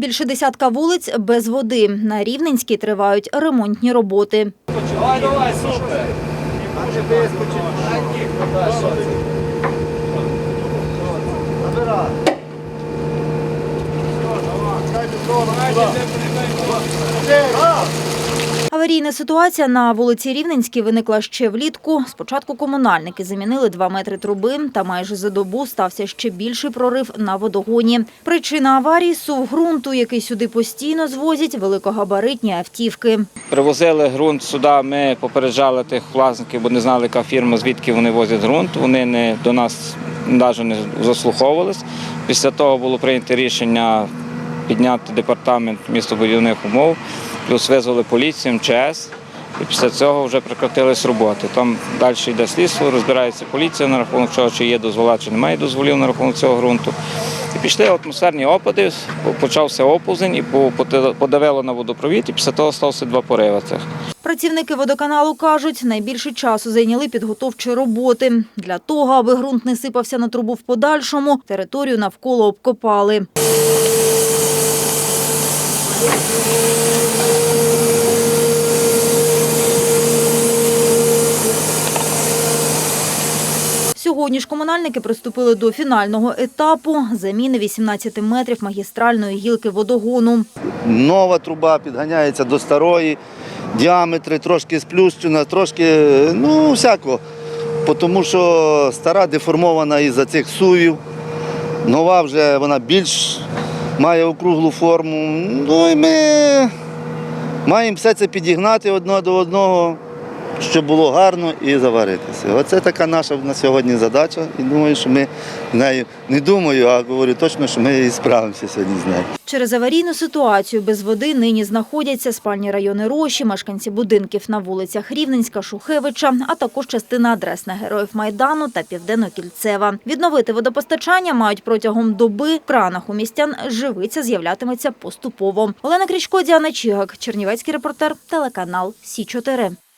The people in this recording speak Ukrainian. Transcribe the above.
Більше десятка вулиць без води. На Рівненській тривають ремонтні роботи. Давай, давай, супер. Набирай. Аварійна ситуація на вулиці Рівненській виникла ще влітку. Спочатку комунальники замінили два метри труби, та майже за добу стався ще більший прорив на водогоні. Причина аварії – сув ґрунту, який сюди постійно звозять великогабаритні автівки. Привозили ґрунт сюди. Ми попереджали тих власників, бо не знали, яка фірма, звідки вони возять ґрунт. Вони не до нас навіть не заслуховувались. Після того було прийнято рішення підняти департамент містобудівних умов, плюс визвали поліцію, МЧС. І після цього вже прекратились роботи. Там далі йде слідство, розбирається поліція на рахунок чого, чи є дозвола, чи немає дозволів на рахунок цього ґрунту. І пішли атмосферні опади, почався оползень і по- подавило на водопровід, і після того стався два пориви цих. Працівники водоканалу кажуть, найбільше часу зайняли підготовчі роботи. Для того, аби ґрунт не сипався на трубу в подальшому, територію навколо обкопали. Сьогодні ж комунальники приступили до фінального етапу заміни 18 метрів магістральної гілки водогону. Нова труба підганяється до старої, діаметри трошки сплющена, трошки, ну, всяко. Тому що стара деформована із-за цих сувів. Нова вже вона більш має округлу форму. Ну і ми маємо все це підігнати одне до одного, щоб було гарно і заваритися. Оце така наша на сьогодні задача. І думаю, що ми нею не думаю, а говорю точно, що ми і справимося сьогодні з нею. Через аварійну ситуацію без води нині знаходяться спальні райони Роші, мешканці будинків на вулицях Рівненська, Шухевича, а також частина адрес на Героїв Майдану та Південно-Кільцева. Відновити водопостачання мають протягом доби. В кранах у містян живиця з'являтиметься поступово. Олена Крічко, Діана Чігак, Чернівецький репортер, телеканал Сі 4